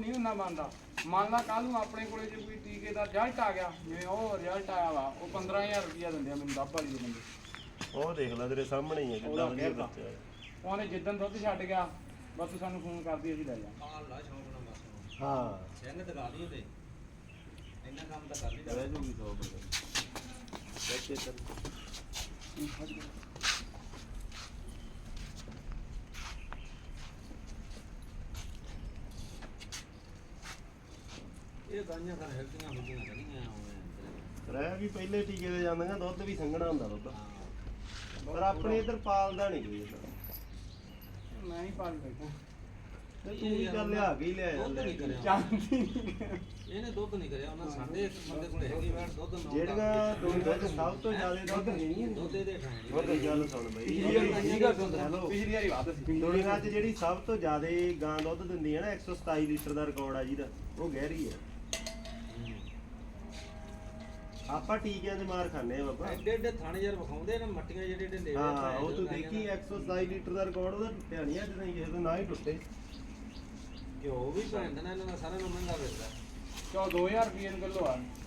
ਨਹੀਂ ਹੁੰਦਾ ਮੰਨਦਾ। ਮੰਨ ਲਾ ਕੱਲ ਨੂੰ ਆਪਣੇ ਕੋਲੇ ਜੇ ਕੋਈ ਟੀਕੇ ਦਾ ਰਿਜ਼ਲਟ ਆ ਗਿਆ ਜਿਵੇਂ ਉਹ ਰਿਜ਼ਲਟ ਆਇਆ ਵਾ ਉਹ 15000 ਰੁਪਇਆ ਦਿੰਦੇ ਆ ਮੈਨੂੰ ਦੱਬ ਵਾਲੀ ਦੇ ਬੰਦੇ ਉਹ ਦੇਖ ਲੈ ਤੇਰੇ ਸਾਹਮਣੇ ਹੀ ਹੈ ਉਹਦਾ ਵਧੀਆ ਕਹਿਤਾ। ਬੱਚਾ ਹੈ। ਉਹਨੇ ਜਿੱਦਣ ਦੁੱਧ ਛੱਡ ਗਿਆ ਬਸ ਤੂੰ ਸਾਨੂੰ ਫੋਨ ਕਰਦੀ ਅਸੀਂ ਲੈ ਜਾ। ਆਹ ਲਾ ਸ਼ੌਂਕ ਨਾਲ ਬਸ। ਹਾਂ। ਸਿੰਘ ਦਿਖਾ ਦੀ ਉਹਦੇ। ਇੰਨਾ ਕੰਮ ਤਾਂ ਕਰ ਲਈ ਰਹਿ ਜੂਗੀ 100 ਬੱਚੇ ਇਹ ਤਾਂ ਹੁੰਦੀਆਂ ਰਹਿ ਵੀ ਪਹਿਲੇ ਟੀਕੇ ਤੇ ਜਾਂਦੀਆਂ ਦੁੱਧ ਵੀ ਸੰਘਣਾ ਹੁੰਦਾ ਦੁੱਧ। ਪਰ ਆਪਣੇ ਇੱਧਰ ਪਾਲਦਾ ਨਹੀਂ ਕੋਈ। ਮੈਂ ਹੀ ਪਾਲ ਬੈਠਾ ਤੇ ਤੂੰ ਵੀ ਚੱਲ ਲਿਆ ਕੇ ਹੀ ਲਿਆ ਦੁੱਧ ਨਹੀਂ ਕਰਿਆ ਚਾਂਦੀ ਇਹਨੇ ਦੁੱਧ ਨਹੀਂ ਕਰਿਆ ਉਹਨਾਂ ਸਾਡੇ ਇੱਕ ਬੰਦੇ ਕੋਲ ਹੈਗੀ ਵੈਟ ਦੁੱਧ ਨੌ ਜਿਹੜੀਆਂ ਦੁੱਧ ਸਭ ਤੋਂ ਜ਼ਿਆਦਾ ਦੁੱਧ ਨਹੀਂ ਦੁੱਧ ਇਹਦੇ ਖਾਣੇ ਦੁੱਧ ਗੱਲ ਸੁਣ ਬਈ। ਪਿਛਲੀ ਵਾਰੀ ਵੱਧ ਸੀ ਦੁਨੀਆ 'ਚ ਜਿਹੜੀ ਸਭ ਤੋਂ ਜ਼ਿਆਦਾ ਗਾਂ ਦੁੱਧ ਦਿੰਦੀ ਹੈ ਨਾ 127 ਲੀਟਰ ਦਾ ਰਿਕਾਰਡ ਆ ਜਿਹਦਾ ਉਹ ਗਹਿਰੀ ਹੈ। ਆਪਾਂ ਟੀਕਿਆਂ 'ਚ ਮਾਰ ਖਾਂਦੇ ਆ ਬਾਬਾ। ਐਡੇ ਐਡੇ ਥਾਣੇ ਯਾਰ ਵਿਖਾਉਂਦੇ ਨੇ ਮੱਟੀਆਂ ਜਿਹੜੇ ਜਿਹੜੇ ਲੈ ਹਾਂ ਉਹ ਤੂੰ ਦੇਖੀ 127 ਲੀਟਰ ਦਾ ਰਿਕਾਰਡ ਉਹਦਾ ਟੁੱਟਿਆ ਨਹੀਂ ਅੱਜ ਤਾਈਂ ਕਿਸੇ ਦਾ ਨਾ ਹੀ ਟੁੱਟੇ। ਉਹ ਵੀ ਭੈਣ ਦਾ ਇਹਨਾਂ ਦਾ ਸਾਰਾ ਨੂੰ ਮਹਿੰਗਾ ਵੇਚਦਾ ਚੋ 2000 ਰੁਪਏ ਨੂੰ ਕਿਲੋ ਆ।